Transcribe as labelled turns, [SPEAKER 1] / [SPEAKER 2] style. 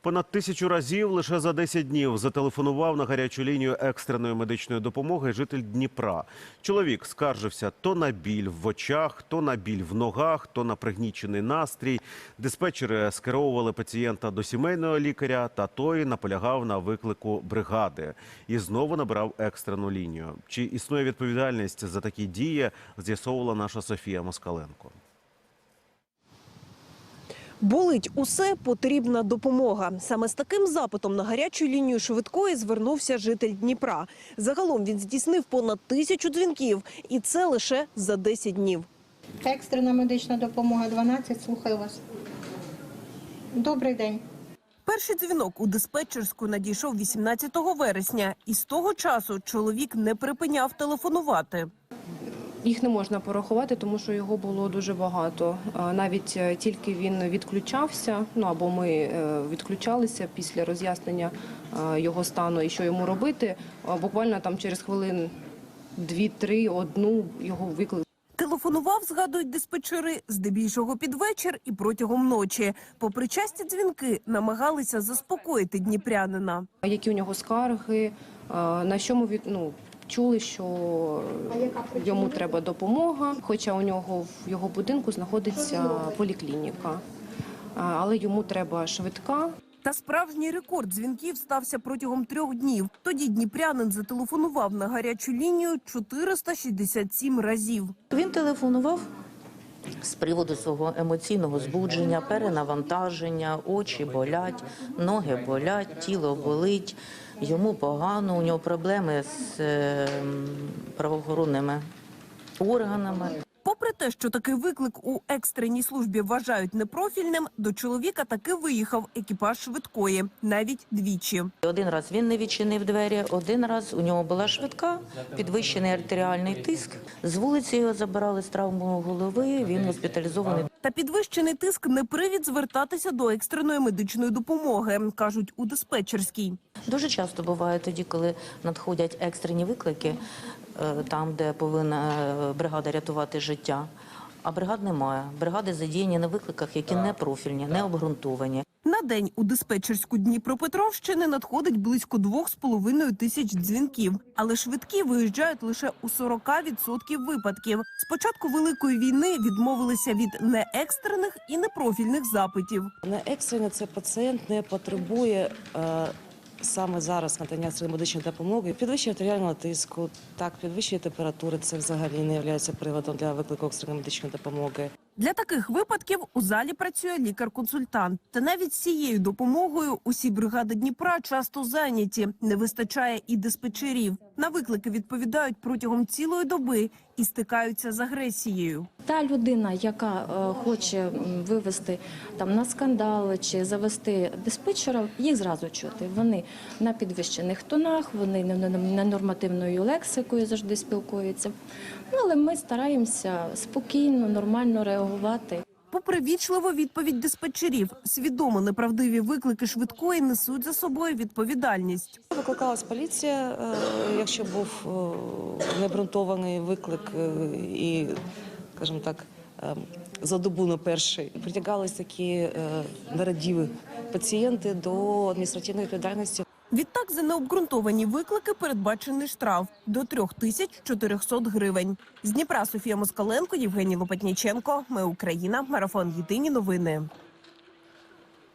[SPEAKER 1] Понад тисячу разів лише за 10 днів зателефонував на гарячу лінію екстреної медичної допомоги житель Дніпра. Чоловік скаржився то на біль в очах, то на біль в ногах, то на пригнічений настрій. Диспетчери скеровували пацієнта до сімейного лікаря, та той наполягав на виклику бригади і знову набирав екстрену лінію. Чи існує відповідальність за такі дії? З'ясовувала наша Софія Москаленко.
[SPEAKER 2] Болить усе, потрібна допомога. Саме з таким запитом на гарячу лінію швидкої звернувся житель Дніпра. Загалом він здійснив понад тисячу дзвінків, і це лише за 10 днів.
[SPEAKER 3] Екстрена медична допомога 12, слухаю вас. Добрий день.
[SPEAKER 2] Перший дзвінок у диспетчерську надійшов 18 вересня, і з того часу чоловік не припиняв телефонувати.
[SPEAKER 4] Їх не можна порахувати, тому що його було дуже багато. Навіть е, тільки він відключався, ну або ми е, відключалися після роз'яснення е, його стану і що йому робити. Буквально там через хвилин дві-три, одну його виклик.
[SPEAKER 2] Телефонував, згадують диспетчери, здебільшого під вечір і протягом ночі. Попри часті дзвінки, намагалися заспокоїти дніпрянина.
[SPEAKER 4] Які у нього скарги, на що ми від ну. Чули, що йому треба допомога, хоча у нього в його будинку знаходиться поліклініка, але йому треба швидка.
[SPEAKER 2] Та справжній рекорд дзвінків стався протягом трьох днів. Тоді дніпрянин зателефонував на гарячу лінію 467 разів.
[SPEAKER 5] Він телефонував з приводу свого емоційного збудження, перенавантаження, очі болять, ноги болять, тіло болить, йому погано, у нього проблеми з е, правоохоронними органами.
[SPEAKER 2] Попри те, що такий виклик у екстреній службі вважають непрофільним, до чоловіка таки виїхав екіпаж швидкої, навіть двічі.
[SPEAKER 5] Один раз він не відчинив двері, один раз у нього була швидка, підвищений артеріальний тиск. З вулиці його забирали з травмою голови. Він госпіталізований.
[SPEAKER 2] Та підвищений тиск не привід звертатися до екстреної медичної допомоги, кажуть у диспетчерській.
[SPEAKER 5] Дуже часто буває тоді, коли надходять екстрені виклики, там, де повинна е, бригада рятувати життя. А бригад немає. Бригади задіяні на викликах, які не профільні, не обґрунтовані.
[SPEAKER 2] На день у диспетчерську Дніпропетровщини надходить близько двох з половиною тисяч дзвінків, але швидкі виїжджають лише у 40% випадків. З початку великої війни відмовилися від неекстрених і непрофільних запитів.
[SPEAKER 6] Не екстрене це пацієнт не потребує е, саме зараз надання екстреної медичної допомоги. Підвищення артеріального тиску, так, підвищення температури це взагалі не є приводом для виклику екстреної медичної допомоги.
[SPEAKER 2] Для таких випадків у залі працює лікар-консультант. Та навіть цією допомогою усі бригади Дніпра часто зайняті. Не вистачає і диспетчерів. На виклики відповідають протягом цілої доби і стикаються з агресією.
[SPEAKER 7] Та людина, яка е, хоче вивести там на скандали чи завести диспетчера, їх зразу чути. Вони на підвищених тонах, вони не- не- ненормативною лексикою завжди спілкуються. Ну, але ми стараємося спокійно, нормально реагувати.
[SPEAKER 2] Попри вічливу відповідь диспетчерів, свідомо неправдиві виклики швидкої несуть за собою відповідальність.
[SPEAKER 6] Викликалась поліція, е, якщо був е, необґрунтований виклик е, і, скажімо так, за добу на перший. Притягались такі нерадіві пацієнти до адміністративної відповідальності.
[SPEAKER 2] Відтак за необґрунтовані виклики передбачений штраф до 3400 гривень. З Дніпра Софія Москаленко, Євгеній Лопатніченко. Ми Україна. Марафон Єдині новини.